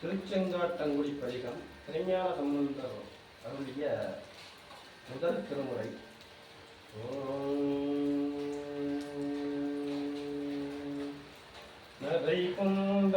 திருச்செங்காட்டங்குடி பதிகம் திருமையான சம்பந்தர் அருளிய முதல் திருமுறை ஓம். நரை குந்த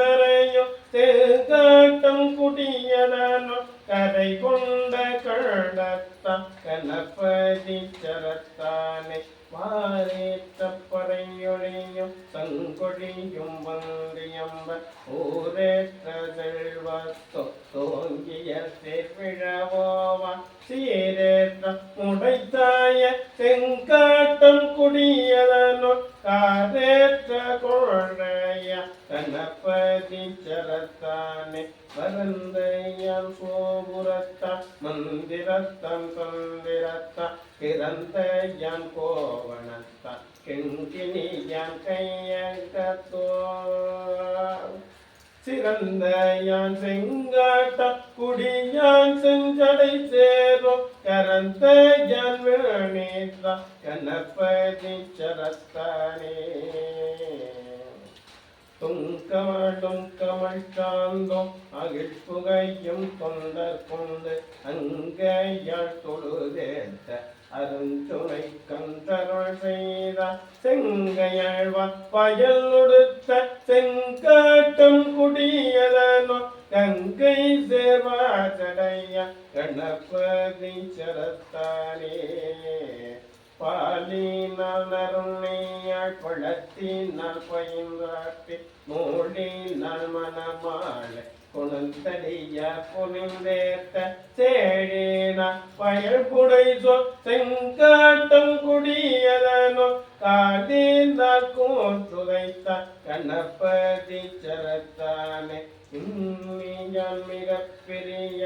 கதரையோ தேகாட்டம் குடியதானோ கரை கொண்ட கழடத்த கணபதி சரத்தானே மாறேத்த தங்கொழியும் வந்தியம்ப ஊரேற்ற செல்வத்தோ தோங்கிய சேர்விழவோவா சீரேற்ற முடைத்தாய செங்காட்டம் கொழைய கணபதி சரத்தானே பரந்தையான் கோபுரத்தா மந்திரத்தம் தந்திரத்தா பிறந்தையான் கோவணத்தா கெங்கினியான் கையங்கத்தோ சிறந்த யான் செங்காட்ட குடியான் செஞ்சடை சேரும் கரந்த யான் வேணேற்ற கணபதி சரத்தானே. துங்கமழும் கமல் சாந்தோம் அகிழ் தொண்டர் கொண்டு அங்கையாள் தொழுதேத்த அருந்துணை கந்தருள் செய்த செங்கையழ்வ பயல் நொடுத்த செங்காட்டம் குடியதனோ கங்கை சேவாசடைய கணபதி சரத்தானே. பாலினால் குளத்தினால் பயின்றாட்டி மூடினால் மனமாள குணந்தடிய புனிந்தேத்த சேழின பயல் புடை சொல் செங்காட்டம் குடியதனோ காலினால் கூற்றுதைத்த கணபதி சரத்தானே இன்னியான் மிகப்பெரிய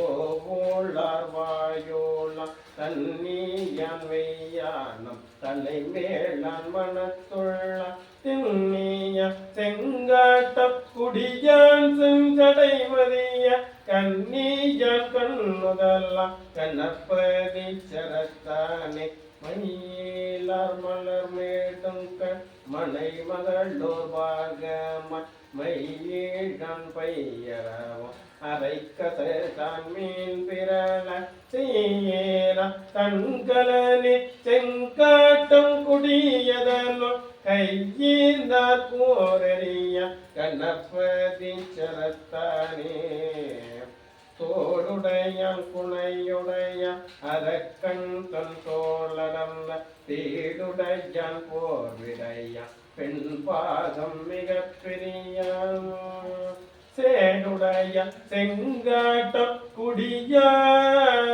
ஓவோளார் வாயோளாம் தன்னியான் வெய்யானம். தலை மேலான் மனத்துள்ள திண்ணிய செங்காட்டம் குடியான் செஞ்சடைமதிய மதிய கண்ணியான் கண்ணுதல்லாம் கணப்பதி சரத்தானே மயிலார் மலர் மேடும் கண் மனை மகளோர் பாகம மையீழன் பையரவம் அரைக்கதான் மீன் பிறல செய்யேரா தன்கலனி செங்காட்டம் குடியதனோ கையீந்தார் போரறிய கண்ணப்பதி சரத்தானே தோளுடையான் குணையுடைய அரக்கண் தன் தோழரந்த தீடுடையான் போர்விடையான் பெண் பாதம் மிக பெரிய சேடுடைய செங்காட்டம் குடியான்.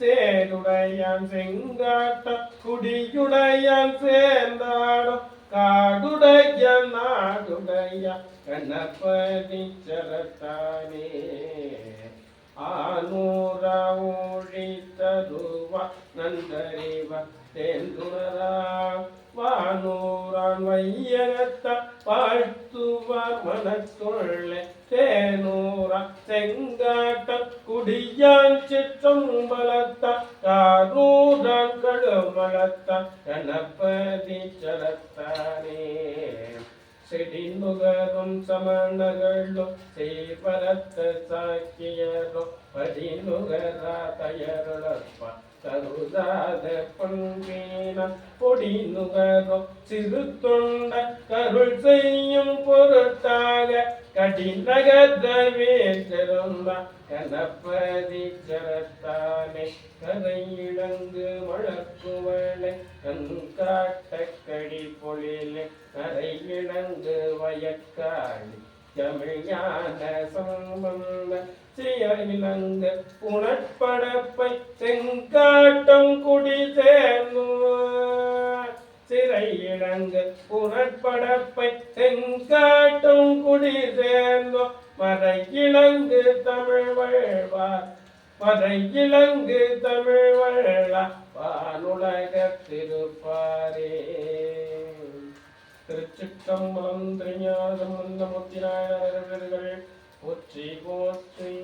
சேடுடையான் செங்காட்டம் குடியுடையான் சேர்ந்தாடும் காடுடைய நாடுடைய கணபதி சரத்தானே. ஆனூர ஊழி தருவ நந்தறிவ தேந்துணரா வானூரான் வையகத்த வாழ்த்துவார் மனத்துள்ளே தேனூரா செங்காட்ட குடியான் சிற்றம்பலத்த காரூரான் கடுமலத்த கணபதி சலத்தானே. செடி சமணகளும் சமணர்களும் செய்வரத்த சாக்கியரும் படி தயருளப்பா கருதாத பண்பீன பொடி நுகரும் சிறு தொண்ட கருள் செய்யும் பொருட்டாக கடிநகதவே திரும்ப கணபதி சரத்தானே கதையிழந்து மழக்குவளை கண் காட்ட கடி பொழிலே கரையிடங்கு வயக்காளி தமிழ்ஞான சம்பந்த சியலங்கு புனற்படப்பை செங்காட்டம் குடிசே சேர்ந்து புறப்படப்பை தென்காட்டும் குடி சேர்ந்தோ மறை இழங்கு தமிழ் வாழ்வார். மறை இழங்கு தமிழ் வள்ளா வானுலக திருப்பாரே. திருச்சிற்றம்பலம் திருஞானம் முந்தமுத்தினாயர்கள் போற்றி போற்றி